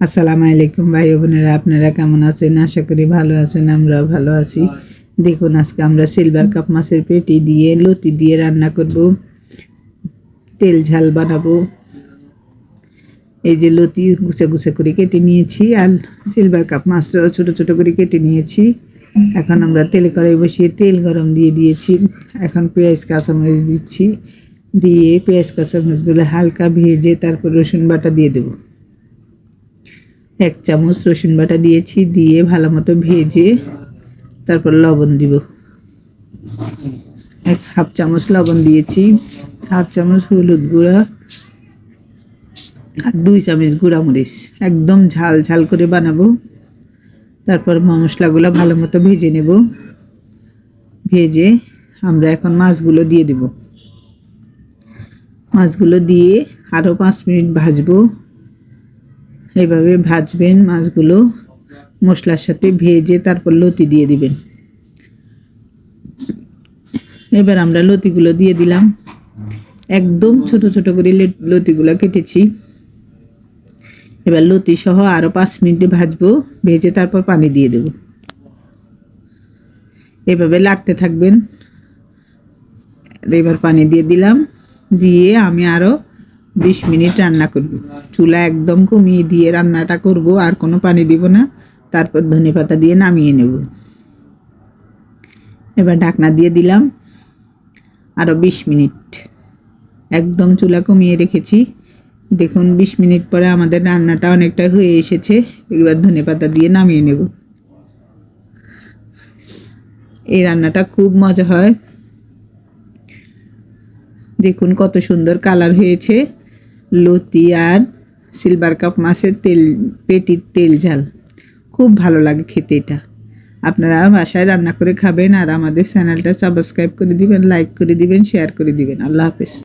আসসালামু আলাইকুম ভাই বোনেরা, আপনারা কেমন আছেন? আশা করি ভালো আছেন, আমরাও ভালো আছি। দেখুন, আজকে আমরা সিলভার কাপ মাছের পেটি দিয়ে লতি দিয়ে রান্না করব। তেল ঝাল বানাবো। এই যে লতি গুছে গুছে করে কেটে নিয়েছি, আর সিলভার কাপ মাছটাও ছোটো ছোটো করে কেটে নিয়েছি। এখন আমরা তেলে কড়াই বসিয়ে তেল গরম দিয়ে দিয়েছি। এখন পেঁয়াজ, কাঁচামরিচ দিচ্ছি। দিয়ে পেঁয়াজ, কাঁচামরিচগুলো হালকা ভেজে তারপর রসুন বাটা দিয়ে দেবো। এক চামচ রসুন বাটা দিয়েছি, দিয়ে ভালো মতো ভেজে তারপর লবণ দিব। এক হাফ চামচ লবণ দিয়েছি, হাফ চামচ হলুদ গুঁড়া আর দুই চামচ গুঁড়া মরিচ একদম ঝাল ঝাল করে বানাবো। তারপর মশলাগুলো ভালো মতো ভেজে নেব। ভেজে আমরা এখন মাছগুলো দিয়ে দেব। মাছগুলো দিয়ে আরও পাঁচ মিনিট ভাজবো। এভাবে ভাজবেন মাছগুলো মশলার সাথে ভেজে তারপর লতি দিয়ে দিবেন। এবার আমরা লতিগুলো দিয়ে দিলাম। একদম ছোট ছোট করে লতিগুলো কেটেছি। এবার লতি সহ আরও পাঁচ মিনিটে ভাজবো, ভেজে তারপর পানি দিয়ে দেব। এভাবে লাটতে থাকবেন। এবার পানি দিয়ে দিলাম। দিয়ে আমি আরও বিশ মিনিট রান্না করব। চুলা একদম কমিয়ে দিয়ে রান্নাটা করব, আর কোনো পানি দিব না। তারপর ধনে পাতা দিয়ে নামিয়ে নেব। এবার ঢাকনা দিয়ে দিলাম আরও বিশ মিনিট। একদম চুলা কমিয়ে রেখেছি। দেখুন, বিশ মিনিট পরে আমাদের রান্নাটা অনেকটা হয়ে এসেছে। এবার ধনে পাতা দিয়ে নামিয়ে নেব। এই রান্নাটা খুব মজা হয়। দেখুন, কত সুন্দর কালার হয়েছে। লতি আর সিলভার কাপ মাছের তেল, পেটির তেল ঝাল। খুব ভালো লাগে খেতে এটা। আপনারা বাসায় রান্না করে খাবেন আর আমাদের চ্যানেলটা সাবস্ক্রাইব করে দিবেন লাইক করে দিবেন শেয়ার করে দিবেন। আল্লাহ হাফেজ।